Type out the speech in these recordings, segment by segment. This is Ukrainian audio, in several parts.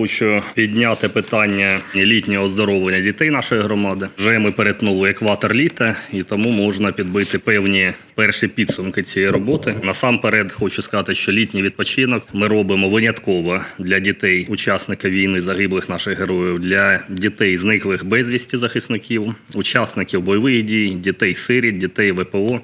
Хочу підняти питання літнього оздоровлення дітей нашої громади. Вже ми перетнули екватор літа, і тому можна підбити певні перші підсумки цієї роботи. Насамперед хочу сказати, що літній відпочинок ми робимо винятково для дітей, учасників війни, загиблих наших героїв, для дітей зниклих безвісті захисників, учасників бойових дій, дітей сиріт, дітей ВПО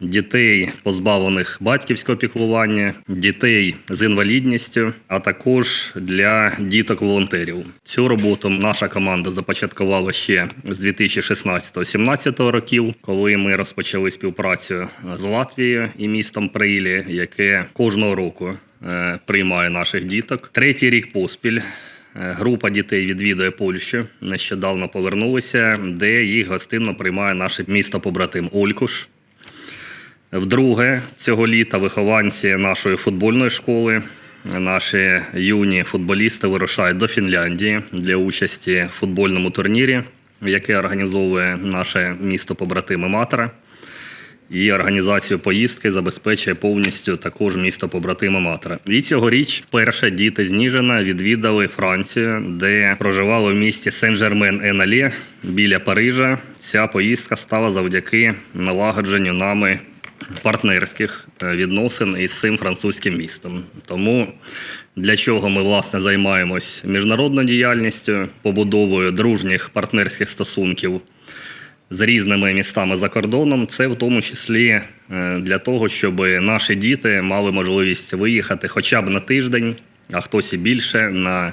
дітей, позбавлених батьківського піклування, дітей з інвалідністю, а також для діток-волонтерів. Цю роботу наша команда започаткувала ще з 2016-2017 років, коли ми розпочали співпрацю з Латвією і містом Прилі, яке кожного року е, приймає наших діток. Третій рік поспіль. е, Група дітей відвідує Польщу. Нещодавно повернулися, де їх гостинно приймає наше місто побратим Олькуш. Вдруге, цього літа вихованці нашої футбольної школи, наші юні футболісти вирушають до Фінляндії для участі в футбольному турнірі, який організовує наше місто побратиме Матера. І організацію поїздки забезпечує повністю також місто побратима Матера. І цьогоріч перше діти з Ніжина відвідали Францію, де проживали в місті Сен-Жермен-Ен-Алі біля Парижа. Ця поїздка стала завдяки налагодженню нами партнерських е, відносин із цим французьким містом. Тому для чого ми власне займаємось міжнародною діяльністю, побудовою дружніх партнерських стосунків з різними містами за кордоном, це в тому числі е, для того, щоб наші діти мали можливість виїхати хоча б на тиждень, а хтось і більше на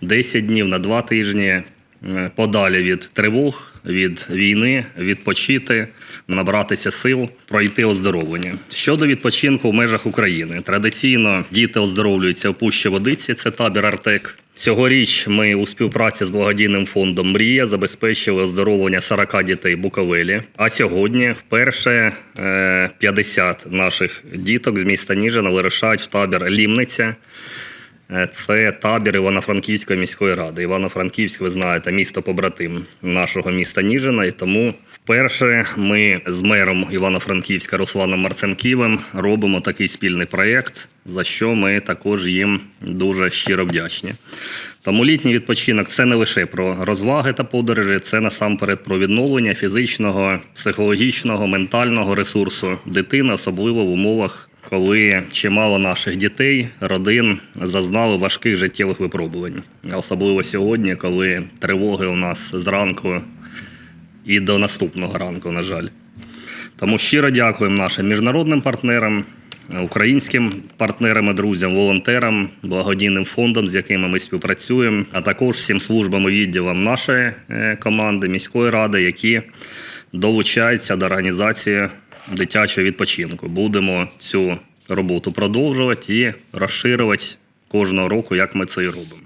10 днів, на 2 тижні. Е, Подалі від тривог, від війни, відпочити, набратися сил, пройти оздоровлення. Щодо відпочинку в межах України, традиційно діти оздоровлюються в Пущі Водиці, це табір Артек. Цьогоріч ми у співпраці з благодійним фондом Мрія забезпечили оздоровлення 40 дітей Буковелі. А сьогодні вперше е, 50 наших діток з міста Ніжина вирушають в табір Лімниця. Е, Це табір Івано-Франківської міської ради. Івано-Франківськ, ви знаєте, місто побратим нашого міста Ніжина. І тому вперше ми з мером Івано-Франківська Русланом Марценківим робимо такий спільний проєкт, за що ми також їм дуже щиро вдячні. Тому літній відпочинок це не лише про розваги та подорожі, це насамперед про відновлення фізичного, психологічного, ментального ресурсу дитини, особливо в умовах коли чимало наших дітей, родин зазнали важких життєвих випробувань. Особливо сьогодні, коли тривоги у нас зранку і до наступного ранку, на жаль. Тому щиро дякуємо нашим міжнародним партнерам, українським партнерам, і друзям, волонтерам, благодійним фондам, з якими ми співпрацюємо, а також всім службам і відділам нашої е, команди, міської ради, які долучаються до організації дитячого відпочинку. Будемо цю роботу продовжувати і розширювати кожного року, як ми це і робимо.